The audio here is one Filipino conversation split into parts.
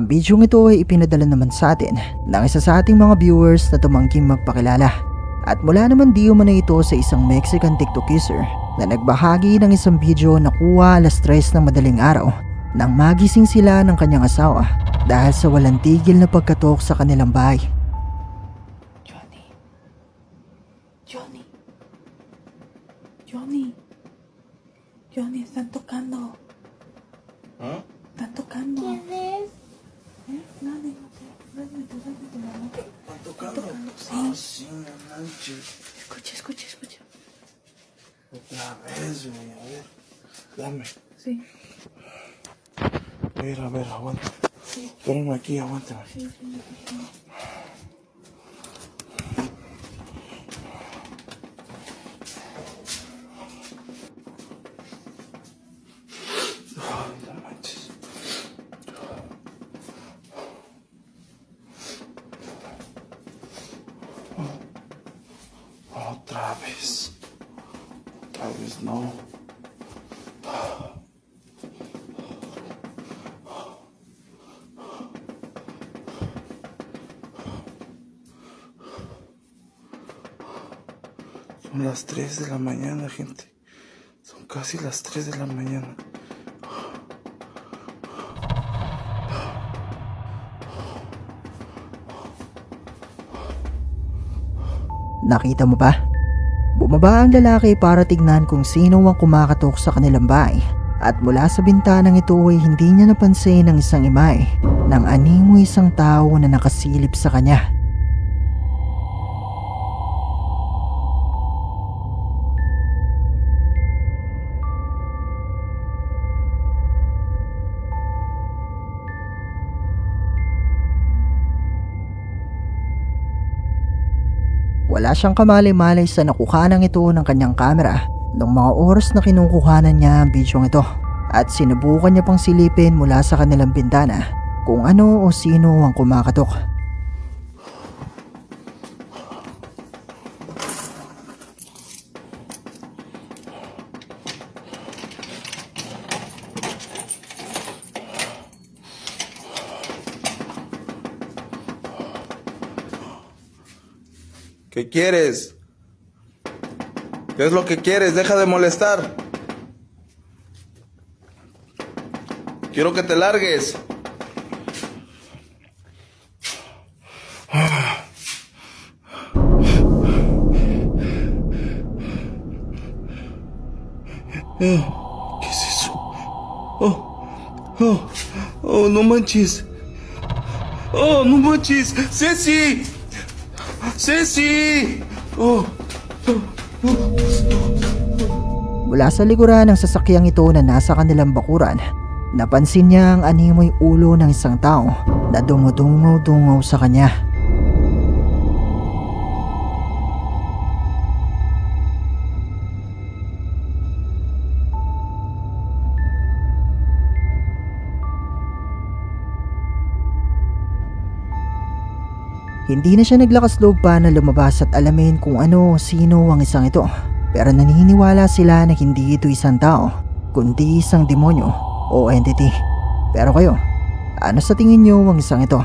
Ang bidyong ito ay ipinadala naman sa atin ng isa sa ating mga viewers na tumangking magpakilala. At mula naman di umano ito sa isang Mexican TikTok user na nagbahagi ng isang video na kuha alas 3 ng madaling araw nang magising sila ng kanyang asawa dahil sa walang tigil na pagkatok sa kanilang bahay. Dale, dale, dale. ¿Están tocando? Sí. Ah, sí, no manches. Escucha, escucha, escucha. Otra vez, güey, a ver. Dame. Sí, A ver, a ver, aguanta. Espérame aquí, aguántame. sí, sí. sí. Las 3 de la mañana, gente. Son casi las 3 de la mañana. Nakita mo ba? Bumaba ang lalaki para tignan kung sino ang kumakatok sa kanilang bahay. At mula sa bintanang ito ay hindi niya napansin ang isang imay nang animo isang tao na nakasilip sa kanya. Siyang kamalay-malay sa nakuhanan ito ng kanyang kamera nung mga oras na kinukuhanan niya ang bidyong ito at sinubukan niya pang silipin mula sa kanilang bintana kung ano o sino ang kumakatok. ¿Qué quieres? ¿Qué es lo que quieres? Deja de molestar. Quiero que te largues. ¿Qué es eso? Oh, oh, oh, no manches. Oh, no manches. Ceci. Ceci! Oh! Mula sa likuran ng sasakyang ito na nasa kanilang bakuran, napansin niya ang animoy ulo ng isang tao na dumudungaw-dungaw sa kanya. Hindi na siya naglakas loob pa na lumabas at alamin kung ano sino ang isang ito. Pero naniniwala sila na hindi ito isang tao, kundi isang demonyo o entity. Pero kayo, ano sa tingin niyo ang isang ito?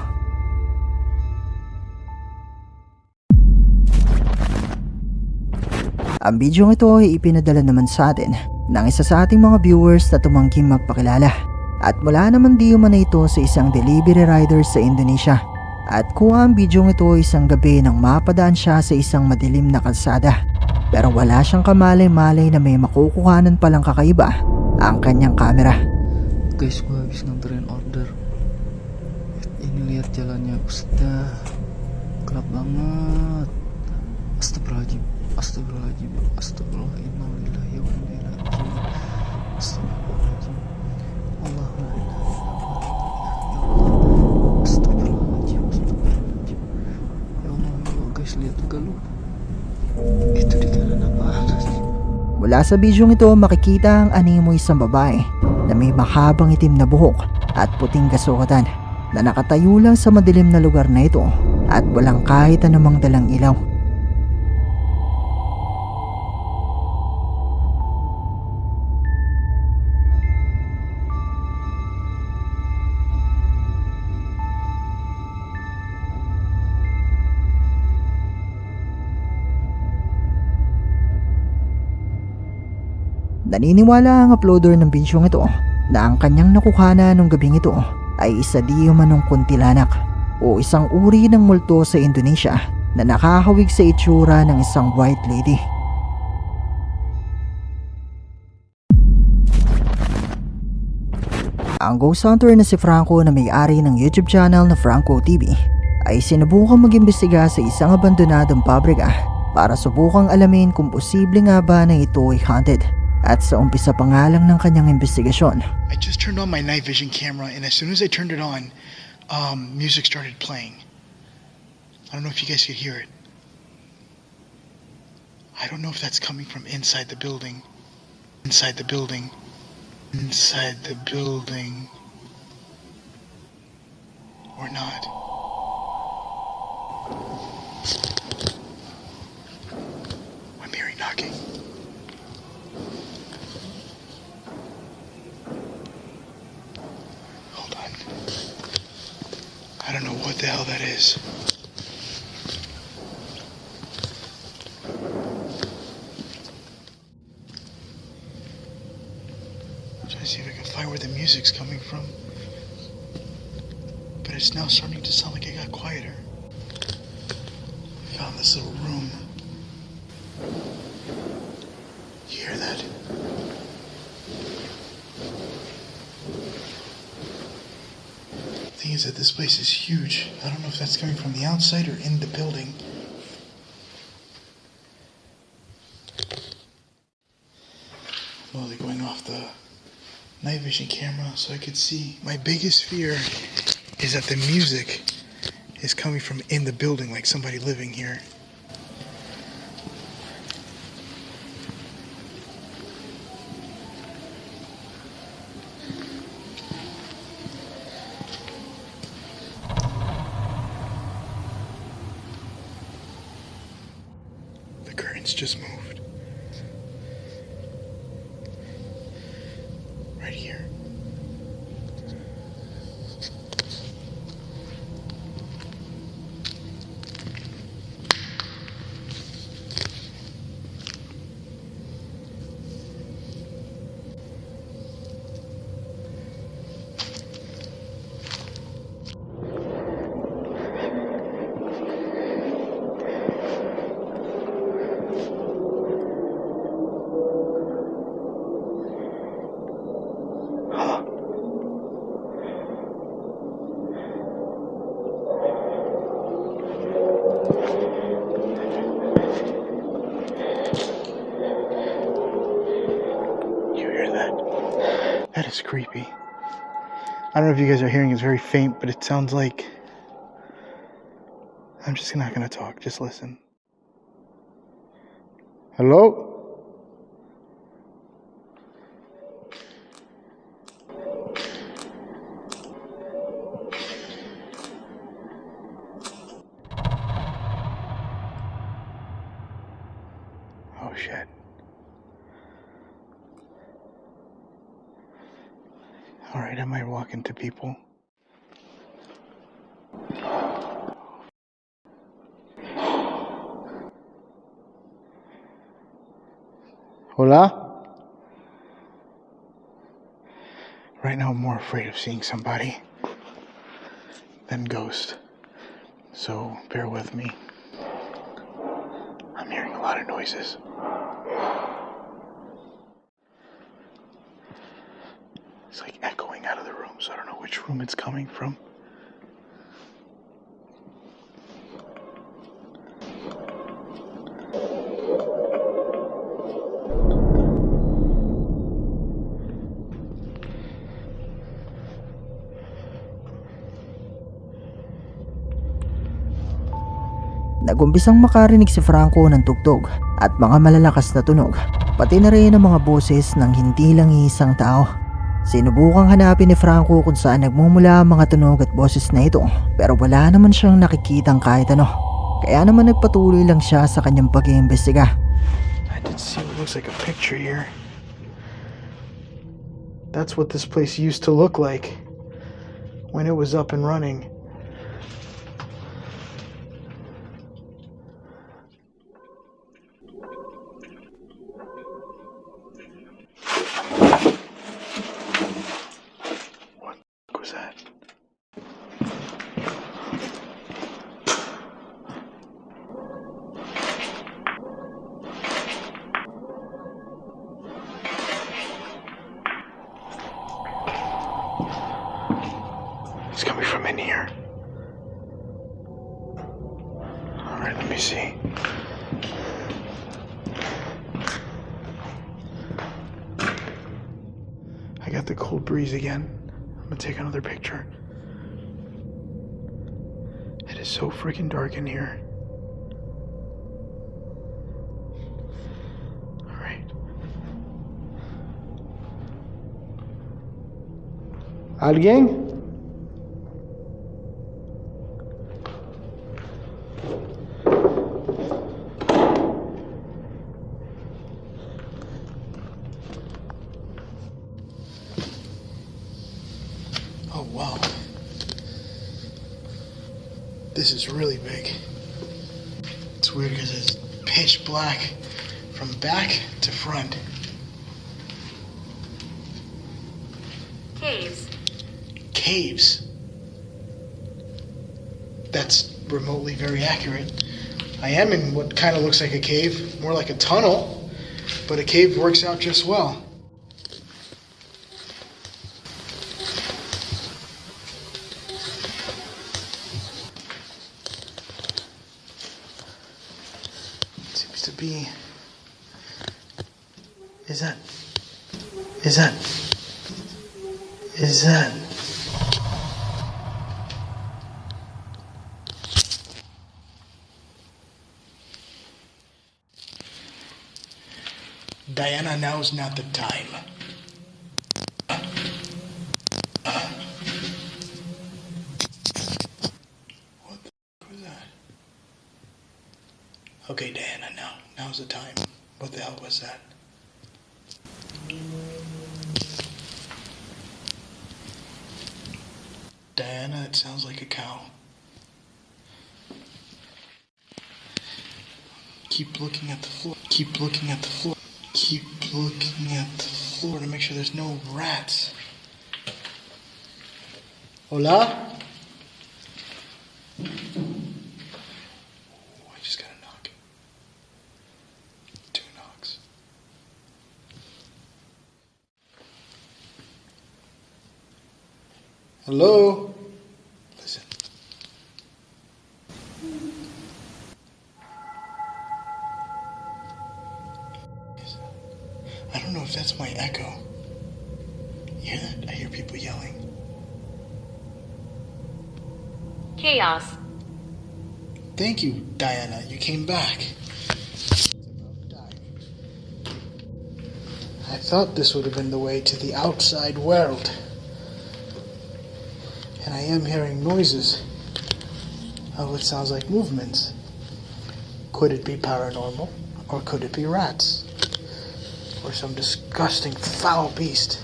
Ang bidyong ito ay ipinadala naman sa atin ng isa sa ating mga viewers na tumangking magpakilala. At mula naman di umano ito sa isang delivery rider sa Indonesia. At kuha ang bidyong ito isang gabi nang mapadaan siya sa isang madilim na kalsada. Pero wala siyang kamalay-malay na may makukuhanan palang kakaiba ang kanyang kamera. Guys, gue habis nganterin order. Ini lihat jalannya, Ustaz. Gelap banget. Astagfirullahaladzim. Astagfirullahaladzim. Astagfirullah. Innalillahi wa inna ilaihi raji'un. Astagfirullahaladzim. Allahumma inna ilaihi raji'un. Astagfirullahaladzim. Astagfirullahaladzim. Ya Allah, ya Galuh. Itu di kanan apa atas? Mula sa bidyong ito makikita ang animo isang babae na may mahabang itim na buhok at puting kasukatan na nakatayo lang sa madilim na lugar na ito at walang kahit anumang dalang ilaw. Naniniwala ang uploader ng bidyong ito na ang kanyang nakuhana nung gabing ito ay isa di umanong kuntilanak o isang uri ng multo sa Indonesia na nakahawig sa itsura ng isang white lady. Ang ghost hunter na si Franco na may-ari ng YouTube channel na Franco TV ay sinubukang mag-imbestiga sa isang abandonadong pabrika para subukang alamin kung posible nga ba na ito ay haunted. At sa umpisa pa nga lang ng kanyang investigasyon, I just turned on my night vision camera, and as soon as I turned it on, um, music started playing. I don't know if you guys could hear it. I don't know if that's coming from inside the building. Inside the building. Inside the building. Or not. I'm hearing knocking. That is. trying to see if I can find where the music's coming from. But it's now starting to sound like it got quieter. Found this little room. You hear that? thing is that this place is huge. I don't know if that's coming from the outside or in the building. I'm only going off the night vision camera so I could see. My biggest fear is that the music is coming from in the building, like somebody living here. The curtains just moved. Right here. You hear that? That is creepy. I don't know if you guys are hearing, it's very faint, but it sounds like. I'm just not gonna talk, just listen. Hello? Oh shit. Alright, I might walk into people. Hola? Right now, I'm more afraid of seeing somebody than ghost. So, bear with me. I'm hearing a lot of noises. Which room it's coming from. Nagumpisang makarinig si Franco ng tugtog at mga malalakas na tunog, pati na rin ang mga boses ng hindi lang isang tao. Sinubukang hanapin ni Franco kung saan nagmumula ang mga tunog at boses na ito pero wala naman siyang nakikitang kahit ano. Kaya naman nagpatuloy lang siya sa kanyang pag-iimbestiga. I did see what looks like a picture here. That's what this place used to look like when it was up and running. Is so freaking dark in here. Alright. Alguien? Oh, wow. This is really big. It's weird because it's pitch black from back to front. Caves. Caves. That's remotely very accurate. I am in what kind of looks like a cave, more like a tunnel, but a cave works out just well. Seems to be. Ezan. Ezan. Ezan. Diana, now is not the time. Keep looking at the floor. Keep looking at the floor. Keep looking at the floor to make sure there's no rats. Hola? Oh, I just got knock. Two knocks. Hello? Thought this would have been the way to the outside world. And I am hearing noises of what sounds like movements. Could it be paranormal? Or could it be rats? Or some disgusting foul beast?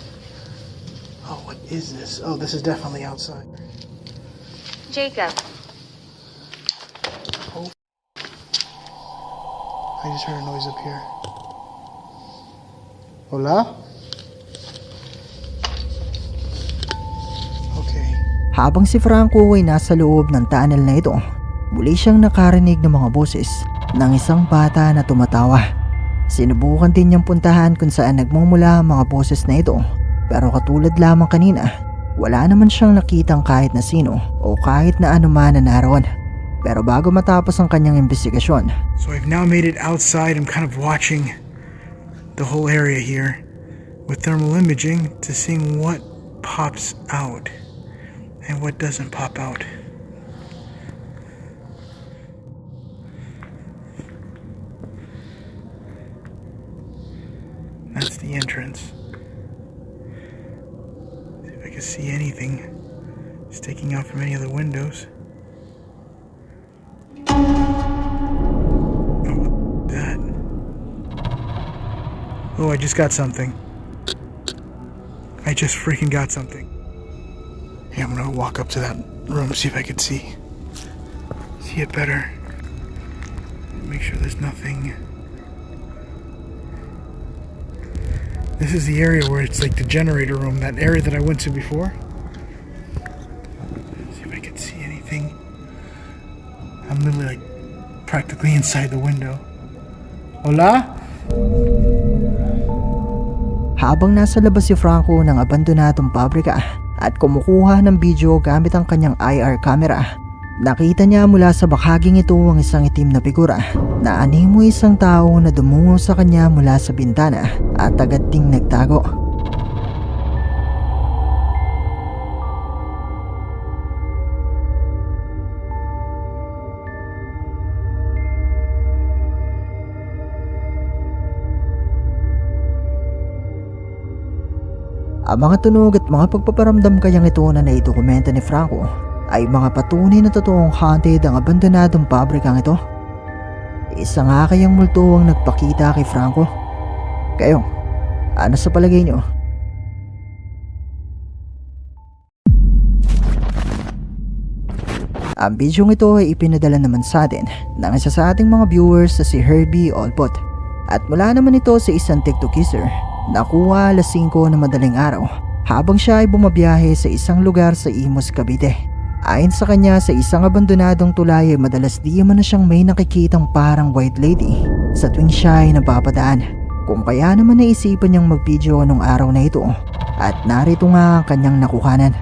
Oh, what is this? Oh, this is definitely outside. Jacob. Oh. I just heard a noise up here. Hola? Okay. Habang si Franco ay nasa loob ng tunnel na ito, muli siyang nakarinig ng mga boses ng isang bata na tumatawa. Sinubukan din niyang puntahan kung saan nagmumula ang mga boses na ito pero katulad lamang kanina, wala naman siyang nakitang kahit na sino o kahit na anuman na naroon. Pero bago matapos ang kanyang investigasyon, So I've now made it outside. I'm kind of watching the whole area here with thermal imaging to seeing what pops out and what doesn't pop out. That's the entrance. See if I can see anything sticking out from any of the windows. Oh, I just got something. I just freaking got something. Hey, I'm gonna walk up to that room, see if I can see. See it better. Make sure there's nothing. This is the area where it's like the generator room, that area that I went to before. See if I can see anything. I'm literally like practically inside the window. Hola? Habang nasa labas si Franco ng abandonadong pabrika at kumukuha ng video gamit ang kanyang IR camera, nakita niya mula sa bahaging ito ang isang itim na figura na animo isang tao na dumungo sa kanya mula sa bintana at agad ding nagtago. Ang mga tunog at mga pagpaparamdam kayang ito na naidokumenta ni Franco ay mga patunay na totoong haunted ang abandonadong pabrikang ito. Isa nga kayang multo ang nagpakita kay Franco. Kayo, ano sa palagay nyo? Ang bidyong ito ay ipinadala naman sa atin ng isa sa ating mga viewers na si Herbie Olpot. At mula naman ito sa isang tiktokiser nakuha alas 5 na madaling araw habang siya ay bumabiyahe sa isang lugar sa Imus, Cavite. Ayon sa kanya sa isang abandonadong tulay ay madalas di man na siyang may nakikitang parang white lady sa tuwing siya ay napapadaan. Kung kaya naman naisipan niyang mag-video nung araw na ito at narito nga ang kanyang nakuhanan.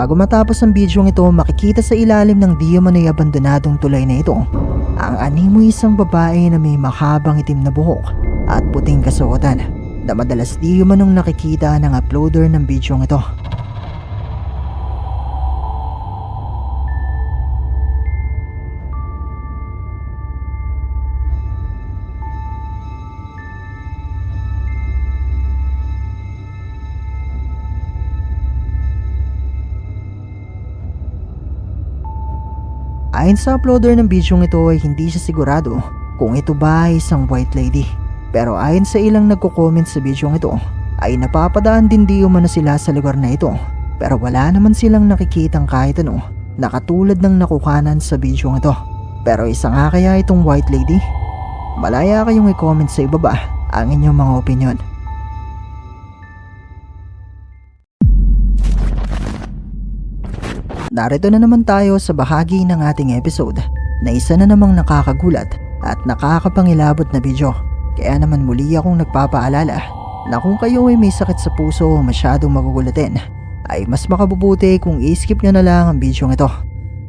Bago matapos ang bidyong ito, makikita sa ilalim ng di umano'y abandonadong tulay na ito ang animo isang babae na may mahabang itim na buhok at puting kasuotan na madalas di umanong nakikita ng uploader ng bidyong ito. Ayon sa uploader ng bidyong ito ay hindi siya sigurado kung ito ba ay isang white lady. Pero ayon sa ilang nagko-comment sa bidyong ito ay napapadaan din di umano sila sa lugar na ito. Pero wala naman silang nakikitang kahit ano na katulad ng nakukanan sa bidyong ito. Pero isa nga kaya itong white lady? Malaya kayong i-comment sa ibaba ang inyong mga opinion. Narito na naman tayo sa bahagi ng ating episode na isa na namang nakakagulat at nakakapangilabot na video. Kaya naman muli akong nagpapaalala na kung kayo ay may sakit sa puso o masyadong magugulatin ay mas makabubuti kung i-skip nyo na lang ang bidyong ito.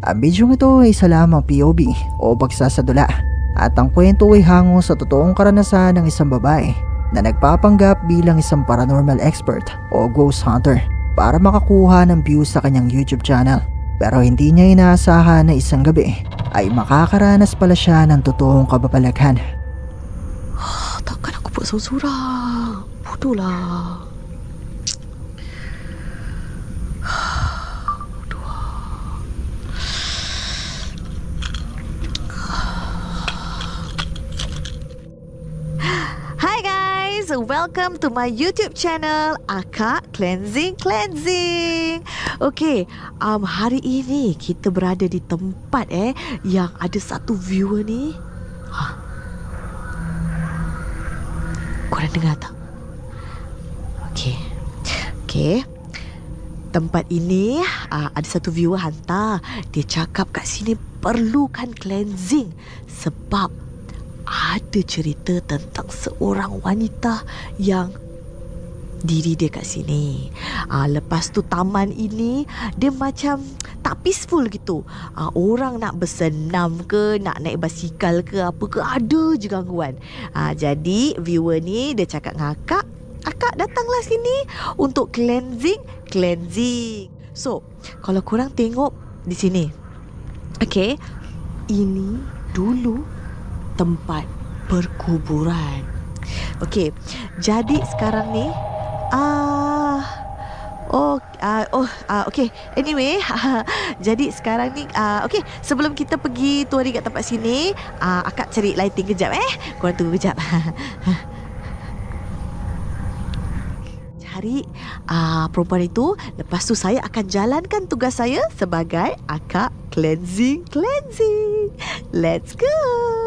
Ang bidyong ito ay isa lamang POV o bagsasadula at ang kwento ay hango sa totoong karanasan ng isang babae na nagpapanggap bilang isang paranormal expert o ghost hunter para makakuha ng views sa kanyang YouTube channel. Pero hindi niya inaasahan na isang gabi ay makakaranas pala siya ng totoong kababalaghan. Takkan aku buat seorang-seorang. Bodoh lah. Hi guys, welcome to my YouTube channel Akak Cleansing Cleansing. Okay, um hari ini kita berada di tempat eh yang ada satu viewer ni. Ha. Korang dengar tak? Okay. Okay. Tempat ini uh, ada satu viewer hantar. Dia cakap kat sini perlukan cleansing sebab ada cerita tentang seorang wanita yang diri dia kat sini. Ah lepas tu taman ini dia macam tak peaceful gitu. Ah orang nak bersenam ke, nak naik basikal ke apa ke ada je gangguan. Ah jadi viewer ni dia cakap dengan akak, akak datanglah sini untuk cleansing, cleansing. So, kalau korang tengok di sini. Okay, ini dulu tempat perkuburan. Okey, jadi sekarang ni ah oh ah oh ah okey. Anyway, jadi sekarang ni ah okey, sebelum kita pergi touring kat tempat sini, ah akak cari lighting kejap eh. Korang tunggu kejap. Cari ah perempuan itu, lepas tu saya akan jalankan tugas saya sebagai akak cleansing cleansing. Let's go.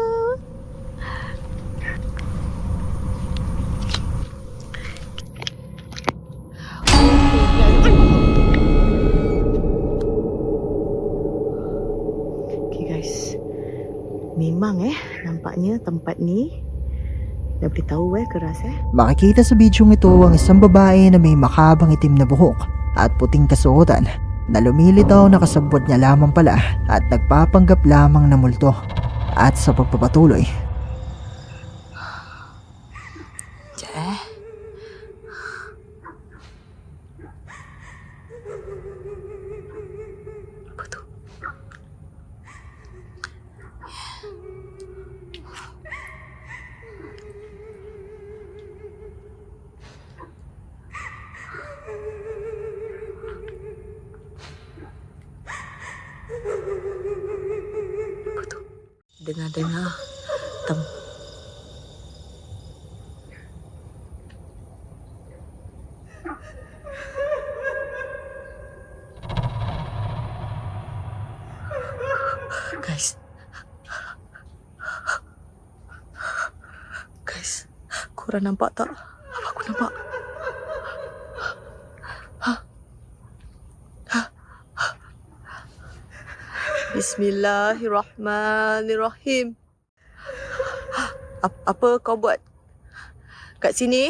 Memang eh Nampaknya tempat ni Dah beritahu eh keras eh Makikita sa bidyong ito ang isang babae na may makabang itim na buhok at puting kasuotan na lumilitaw na kasabwat niya lamang pala at nagpapanggap lamang na multo. At sa pagpapatuloy, Bismillahirrahmanirrahim. Ap- apa kau buat kat sini?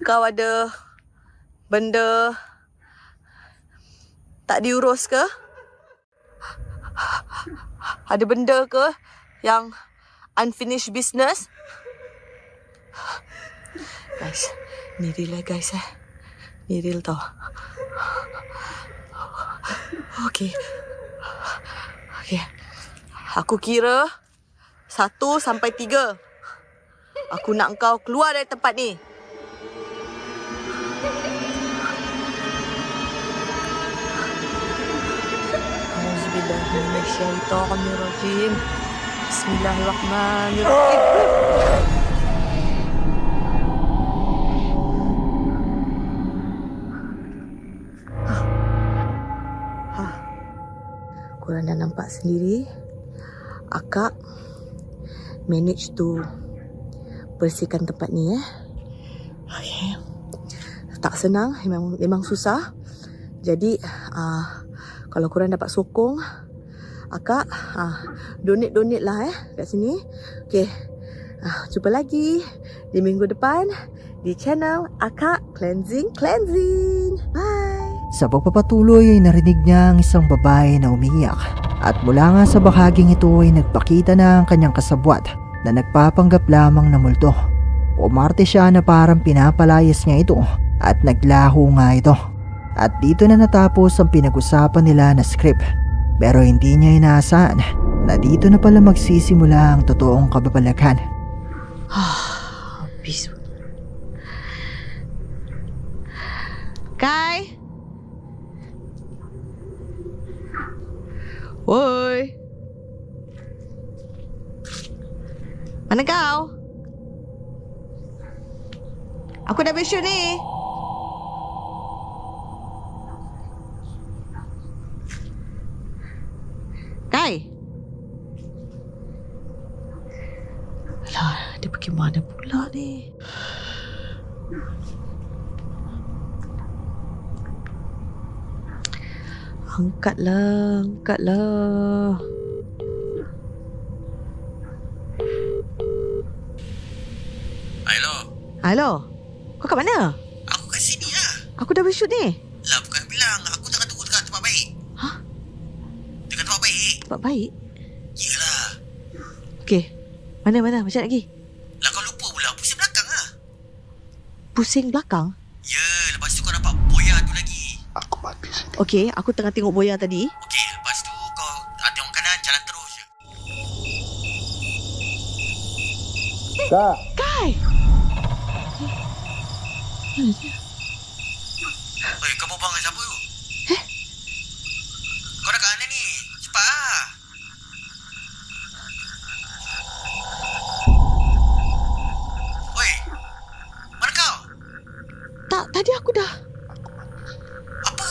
Kau ada benda tak diurus ke? Ada benda ke yang unfinished business? Guys, ni real lah guys eh. Ni real tau. Okay. Okay. Aku kira satu sampai tiga. Aku nak kau keluar dari tempat ni. Auzubillahiminasyaitonirrajim. Bismillahirrahmanirrahim. Ha. Korang dah nampak sendiri Akak Manage to Bersihkan tempat ni eh Okay Tak senang Memang, memang susah Jadi uh, Kalau korang dapat sokong Akak uh, Donate-donate lah eh Kat sini Okay uh, Jumpa lagi Di minggu depan Di channel Akak Cleansing Cleansing Bye Sa pagpapatuloy ay narinig niya ang isang babae na umiiyak at mula nga sa bahaging ito ay nagpakita na ang kanyang kasabwat na nagpapanggap lamang na multo. Umarte siya na parang pinapalayas niya ito at naglaho nga ito. At dito na natapos ang pinag-usapan nila na script. Pero hindi niya inaasahan na dito na pala magsisimula ang totoong kababalaghan. Habis. Kai. Woi. Mana kau? Aku dah besok ni. Alah, dia pergi mana pula ni? Angkatlah, angkatlah. Hello, Halo, kau kat mana? aku kat sini lah. Aku dah bershoot ni. Lah bukan bilang aku tengah tunggu dekat tempat baik. Hah? Dekat tempat baik? Tempat baik? Yelah. Okey. Mana, mana? Macam nak pergi? Lah kau lupa pula pusing belakang lah. Pusing belakang? Ya, lepas tu kau nampak boya tu lagi. Aku mati sini. Okey, aku tengah tengok boya tadi. Okey, lepas tu kau ah, tengok kanan jalan terus je. Kai! Oi, kau berbual dengan siapa tu? Eh? Kau dah kat mana ni? Cepat lah. Oi, mana kau? Tak, tadi aku dah... Apa?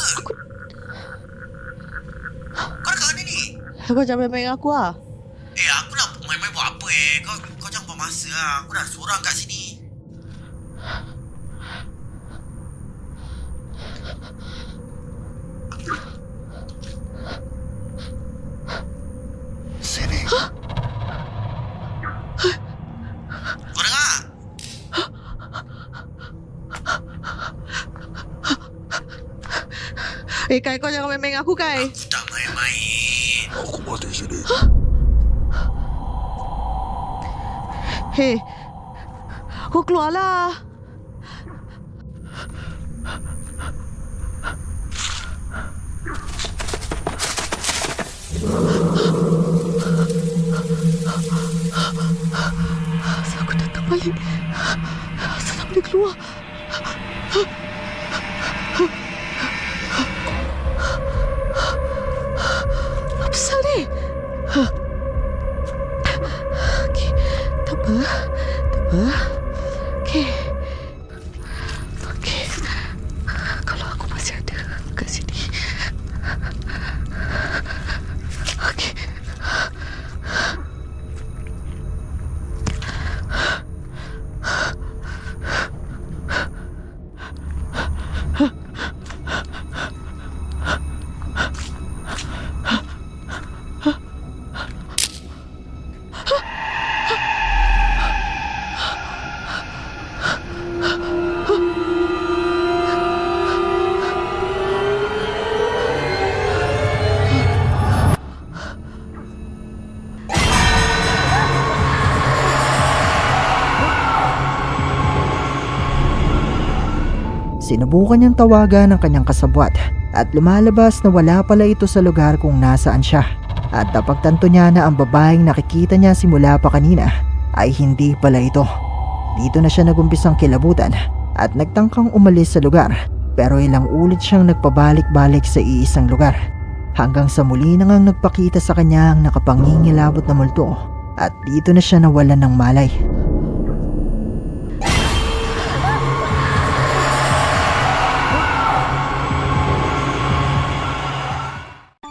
Kau dah kat mana ni? Kau jangan main-main dengan aku lah. Eh, aku nak main-main buat apa eh? Kau kau jangan buang masa lah. Aku dah seorang kat sini. Eh, kay ko jangan main-main aku, kay. Tak main-main. Hei, kau keluarlah. Asal aku datang balik? Asal tak boleh keluar? Sinubukan niyang tawagan ng kanyang kasabwat at lumalabas na wala pala ito sa lugar kung nasaan siya. At napagtanto niya na ang babaeng nakikita niya simula pa kanina ay hindi pala ito. Dito na siya nagumpisang kilabutan at nagtangkang umalis sa lugar pero ilang ulit siyang nagpabalik-balik sa iisang lugar. Hanggang sa muli na ngang nagpakita sa kanya ang nakapangingilabot na multo at dito na siya nawalan ng malay.